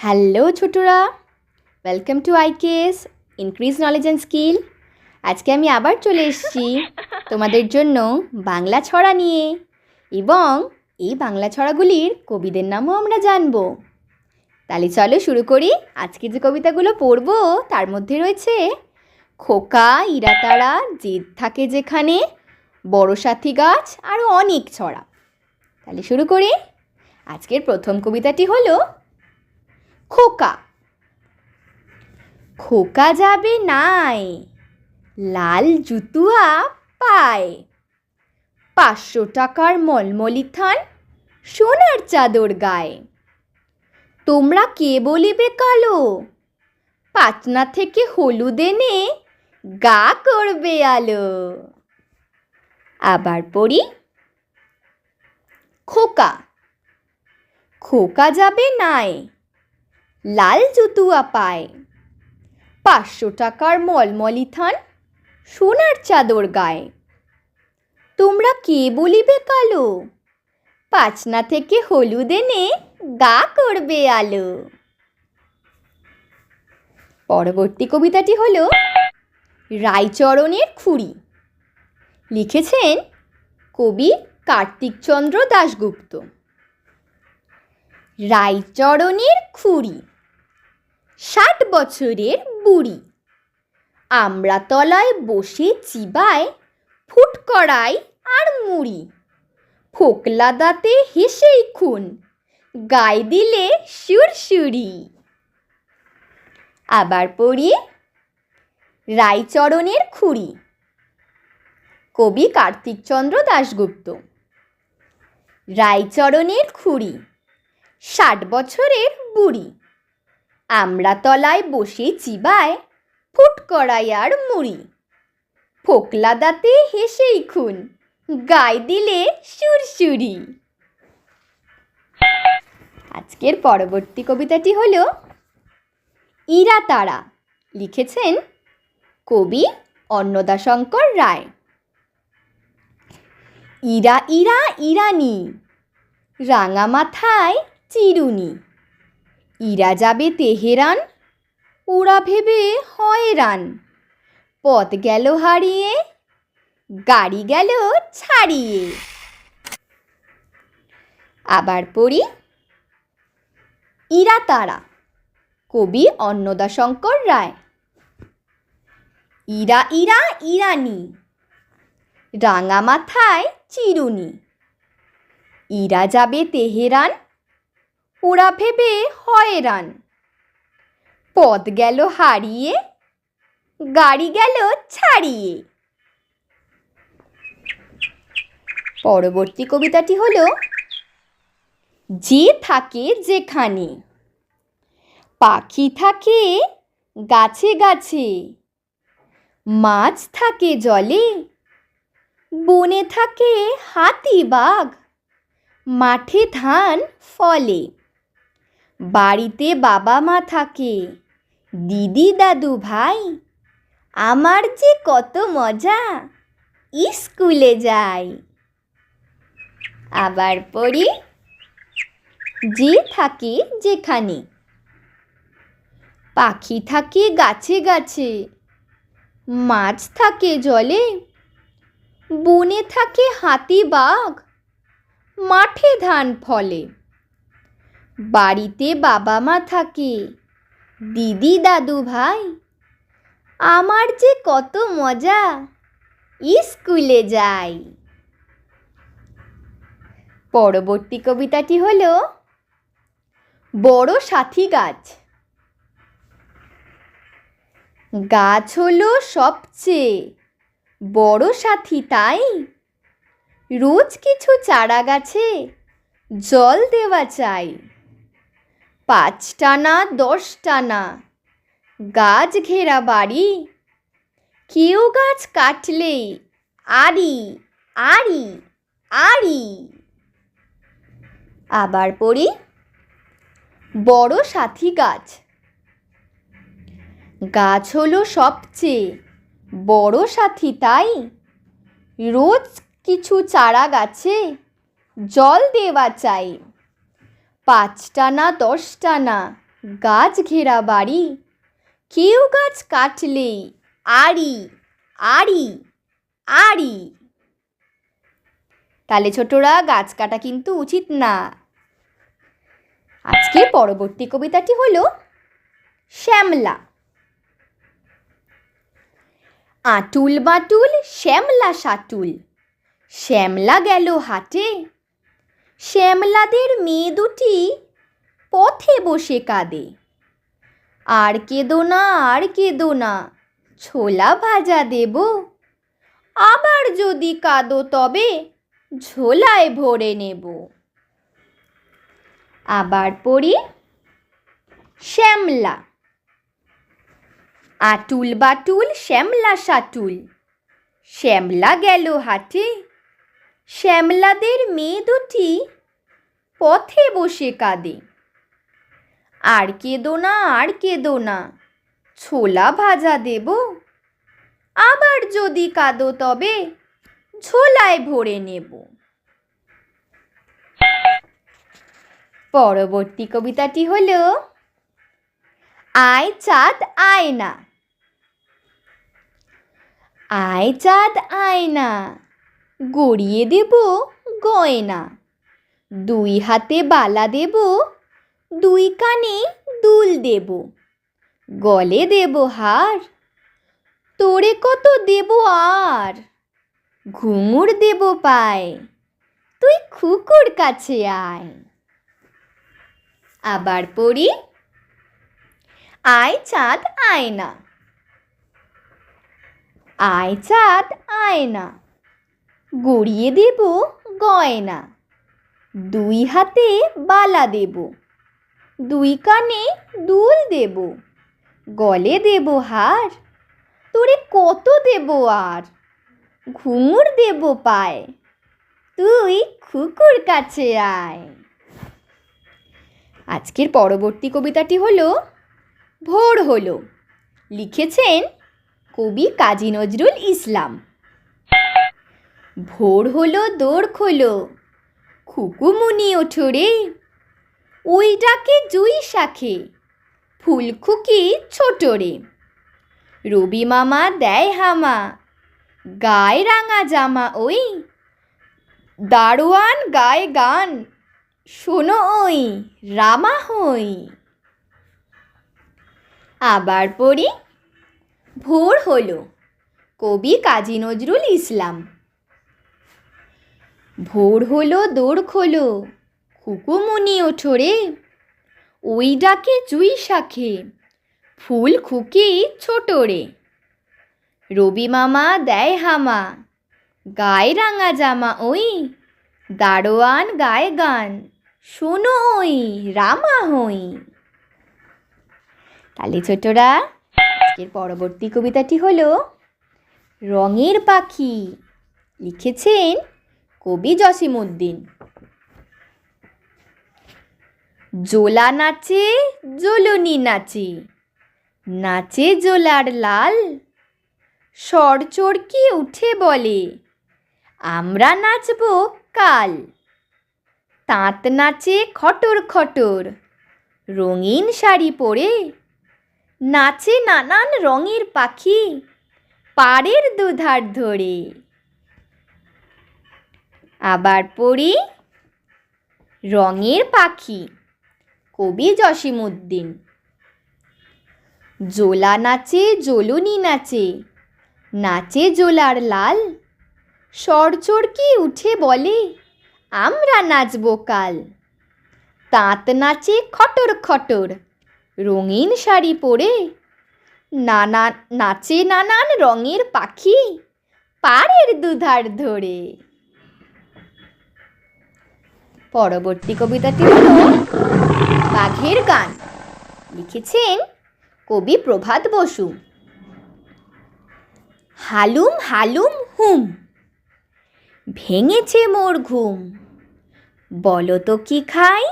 Hello ছোটরা welcome to IKS increase knowledge and skill আজকে আমি আবার চলে এসেছি তোমাদের জন্য বাংলা ছড়া নিয়ে এবং এই বাংলা ছড়াগুলির কবিদের নামও আমরা জানব। তাহলে চলো শুরু করি। আজকে যে কবিতাগুলো পড়ব, তার মধ্যে রয়েছে, খোকা, ইরাতারা, জেদ থাকে যেখানে, বড় সাথী গাছ আরও অনেক ছড়া। তাহলে শুরু করি। আজকের প্রথম কবিতাটি হলো খোকা। খোকা যাবে নাই, লাল জুতুয়া পায়। পাঁচশো টাকার মলমলি থান সোনার চাদর গায়ে। তোমরা কে বলিবে কালো? পাটনা থেকে হলুদ এনে গা করবে আলো। আবার পড়ি। খোকা। খোকা যাবে নাই লাল জুতুয়া পায়। পাঁচশো টাকার মলমলি থান সোনার চাদর গায়ে। তোমরা কে বলিবে কালো? পাচনা থেকে হলুদ এনে গা করবে আলো। পরবর্তী কবিতাটি হল রায়চরণের খুঁড়ি। লিখেছেন কবি কার্তিকচন্দ্র দাশগুপ্ত। রায়চরণের খুঁড়ি। ষাট বছরের বুড়ি। আমরা তলায় বসে চিবায়, ফুট কড়াই আর মুড়ি। ফোকলা দাঁতে হেসেই খুন, গায়ে দিলে সুরসুরি। আবার পড়ি রায়চরণের খুঁড়ি, কবি কার্তিকচন্দ্র দাশগুপ্ত। রায়চরণের খুঁড়ি, ষাট বছরের বুড়ি। আমরা তলায় বসে চিবায়, ফুট কড়াই আর মুড়ি। ফোকলা দাঁতে হেসেই খুন, গায়ে দিলে সুরসুরি। আজকের পরবর্তী কবিতাটি হল ইরা তারা লিখেছেন কবি অন্নদাশঙ্কর রায়। ইরা ইরা ইরানি রাঙা মাথায় চিরুনি। ইরা যাবে তেহেরান, ওরা ভেবে হয়রান। পথ গেল হারিয়ে, গাড়ি গেল ছাড়িয়ে। আবার পড়ি, ইরা তারা, কবি অন্নদাশঙ্কর রায়। ইরা ইরা, ইরানি রাঙা মাথায় চিরুনি। ইরা যাবে তেহেরান ওরা ভেবে হয়রান। পথ গেল হারিয়ে, গাড়ি গেল ছাড়িয়ে। পরবর্তী কবিতাটি হল, যে থাকে যেখানে, পাখি থাকে গাছে গাছে, মাছ থাকে জলে, বনে থাকে হাতি বাঘ, মাঠে ধান ফলে। বাড়িতে বাবা মা থাকে। দিদি দাদু ভাই, আমার যে কত মজা, স্কুলে যাই। আবার পড়ি যে থাকে যেখানে। পাখি থাকে গাছে গাছে, মাছ থাকে জলে, বনে থাকে হাতি বাঘ, মাঠে ধান ফলে। বাড়িতে বাবা মা থাকে। দিদি, দাদু ভাই, আমার যে কত মজা, স্কুলে যাই। পরবর্তী কবিতাটি হল, বড় সাথী গাছ। গাছ হলো সবচেয়ে বড় সাথী, তাই রোজ কিছু চারা গাছে জল দেওয়া চাই। পাঁচটা না দশটা না গাছ ঘেরা বাড়ি। কেউ গাছ কাটলে, আড়ি আড়ি আড়ি। আবার পড়ি, বড় সাথী গাছ। গাছ হলো সবচেয়ে বড় সাথী, তাই রোজ কিছু চারা গাছে জল দেওয়া চাই। পাঁচটা না দশটা না? গাছ ঘেরা বাড়ি। কেউ গাছ কাটলেই আড়ি আড়ি আড়ি। তাহলে ছোটরা, গাছ কাটা কিন্তু উচিত না। আজকে পরবর্তী কবিতাটি হলো শ্যামলা। আটুল বাটুল শ্যামলা সাটুল শ্যামলা গেল হাটে শ্যামলাদের মেয়ে দুটি পথে বসে কাঁদে। আর কেঁদো না, আর কেঁদো না, ছোলা ভাজা দেব। আবার যদি কাঁদো তবে ঝোলায় ভরে নেব। আবার পড়ি শ্যামলা। আটুল বাটুল, শ্যামলা সাটুল, শ্যামলা গেল হাটে। শ্যামলাদের মেয়ে দুটি পথে বসে কাঁদে। আর কেঁদো না, আর কেঁদো না, ছোলা ভাজা দেব। আবার যদি কাঁদো তবে ঝোলায় ভরে নেব। পরবর্তী কবিতাটি হল, আয় চাঁদ আয় না আয় চাঁদ আয় না গড়িয়ে দেব গয়না। দুই হাতে বালা দেব, দুই কানে দুল দেব। গলে দেব হার, তোরে কত দেব আর? ঘুঙুর দেব পায়, তুই খুকুর কাছে আয়। আবার পড়ি, আয় চাঁদ আয় না আয় চাঁদ আয় না গড়িয়ে দেব গয়না। দুই হাতে বালা দেব। দুই কানে দুল দেব। গলে দেব হার। তোরে কত দেব আর? ঘুঙুর দেব পায়। তুই খুকুর কাছে আয়। আজকের পরবর্তী কবিতাটি হলো ভোর হলো। লিখেছেন কবি কাজী নজরুল ইসলাম। ভোর হলো দৌড় খোলো। খুকুমুনি ওঠো রে। ওই ডাকে জুই শাখে, ফুলখুকি ছোট রে। রবি মামা, দেয় হামা, গায়ে রাঙা জামা ওই। দারোয়ান গায়ে গান, শোনো ওই, রামা হই। আবার পড়ি, ভোর হলো, কবি কাজী নজরুল ইসলাম। ভোর হলো দৌড় খোলো। খুকুমুনি ওঠো রে। ওই ডাকে জুই শাখে, ফুল খুকি ছোট রে। রবি মামা, দেয় হামা, গায়ে রাঙা জামা ওই, দারোয়ান গায়ে গান, শোনো ওই, রামা হই। তাহলে ছোটরা, আজকের পরবর্তী কবিতাটি হলো, রঙের পাখি, লিখেছেন কবি জসিমউদ্দিন। জোলা নাচে, জোলনি নাচে নাচে জোলার লাল সর চড়কি উঠে বলে, আমরা নাচব কাল। তাঁত নাচে খটর খটর, রঙিন শাড়ি পরে, নাচে নানান রঙের পাখি, পাড়ের দুধার ধরে। আবার পড়ি রঙের পাখি, কবি জসিমউদ্দিন। জোলা নাচে, জলুনি নাচে নাচে জোলার লাল সরচরকি উঠে বলে, আমরা নাচব কাল। তাঁত নাচে খটর খটর, রঙিন শাড়ি পরে, নানা, নাচে নানান রঙের পাখি, পাড়ের দুধার ধরে। পরবর্তী কবিতাটি হল বাঘের গান। লিখেছেন কবি প্রভাত বসু। হালুম হালুম হুম, ভেঙেছে মোর ঘুম। বলো তো কি খাই?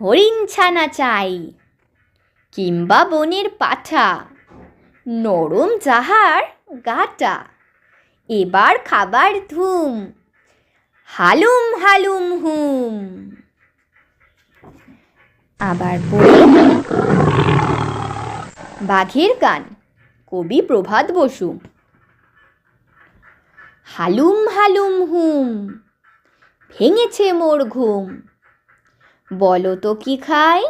হরিণ ছানা চাই, কিংবা বনের পাঠা। নরম যাহার গাটা, এবার খাবার ধুম। হালুম হালুম হুম। আবার পড়ি। বাঘের গান, কবি প্রভাত বসু। হালুম হালুম হুম, ভেঙেছে মোর ঘুম। বলো তো কি খাই?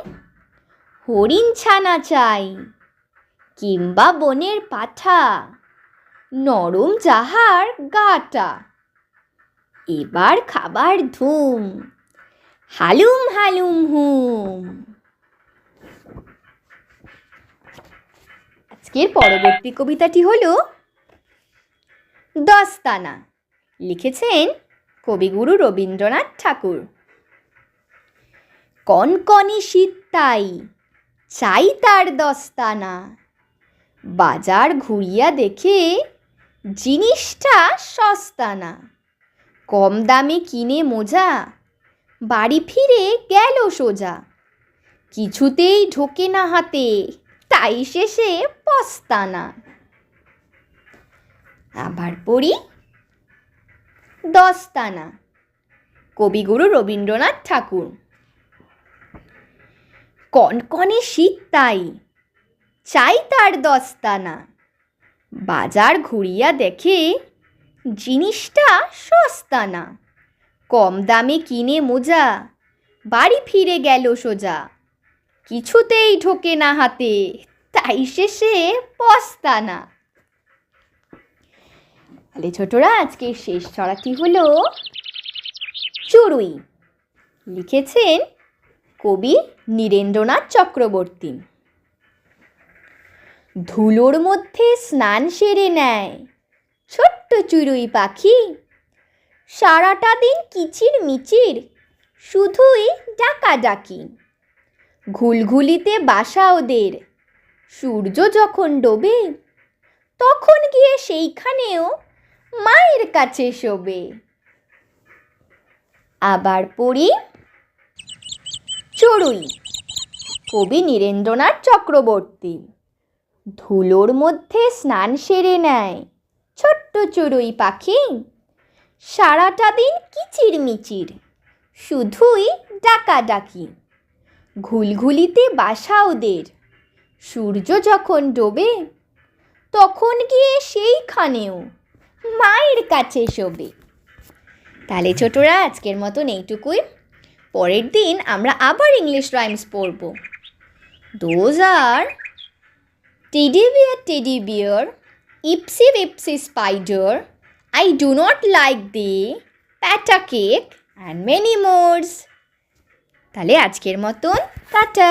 হরিণ ছানা চাই, কিংবা বনের পাঠা, নরম যাহার গাটা। এবার খাবার ধুম। হালুম হালুম হুম। আজকের পরবর্তী কবিতাটি হলো দস্তানা। লিখেছেন কবিগুরু রবীন্দ্রনাথ ঠাকুর। কনকনে শীত তাই, চাই তার দস্তানা। বাজার ঘুরিয়া দেখে জিনিসটা সস্তা না কম দামে কিনে মোজা, বাড়ি ফিরে গেল সোজা। কিছুতেই ঢোকে না হাতে, তাই শেষে পস্তানা। আবার পড়ি দস্তানা। কবিগুরু রবীন্দ্রনাথ ঠাকুর। কনকনে শীত তাই, চাই তার দস্তানা। বাজার ঘুরিয়া দেখে জিনিসটা সস্তা না। কম দামে কিনে মোজা, বাড়ি ফিরে গেল সোজা। কিছুতেই ঢোকে না হাতে, তাই শেষে পস্তানা তাহলে ছোটরা, আজকের শেষ ছড়াটি হলো চড়ুই। লিখেছেন কবি নীরেন্দ্রনাথ চক্রবর্তী। ধুলোর মধ্যে স্নান সেরে নেয় ছোট্ট চুড়ুই পাখি। সারাটা দিন কিচির মিচির, শুধুই ডাকাডাকি। ঘুলঘুলিতে বাসা ওদের, সূর্য যখন ডোবে, তখন গিয়ে সেইখানেও মায়ের কাছে শোবে। আবার পড়ি চড়ুই, কবি নীরেন্দ্রনাথ চক্রবর্তী। ধুলোর মধ্যে স্নান সেরে নেয়। ছোট্ট চড়ুই পাখি। সারাটা দিন কিচির মিচির শুধুই ডাকাডাকি। ঘুলঘুলিতে বাসা ওদের, সূর্য যখন ডোবে, তখন গিয়ে সেইখানেও মায়ের কাছে শোবে। তাহলে ছোটরা, আজকের মতন এইটুকুই। পরের দিন আমরা আবার ইংলিশ রাইমস পড়ব। Those are teddy bear teddy bear ipsy wipsy spider I do not like the pat a cake and many mores তাহলে আজকের মতন টাটা।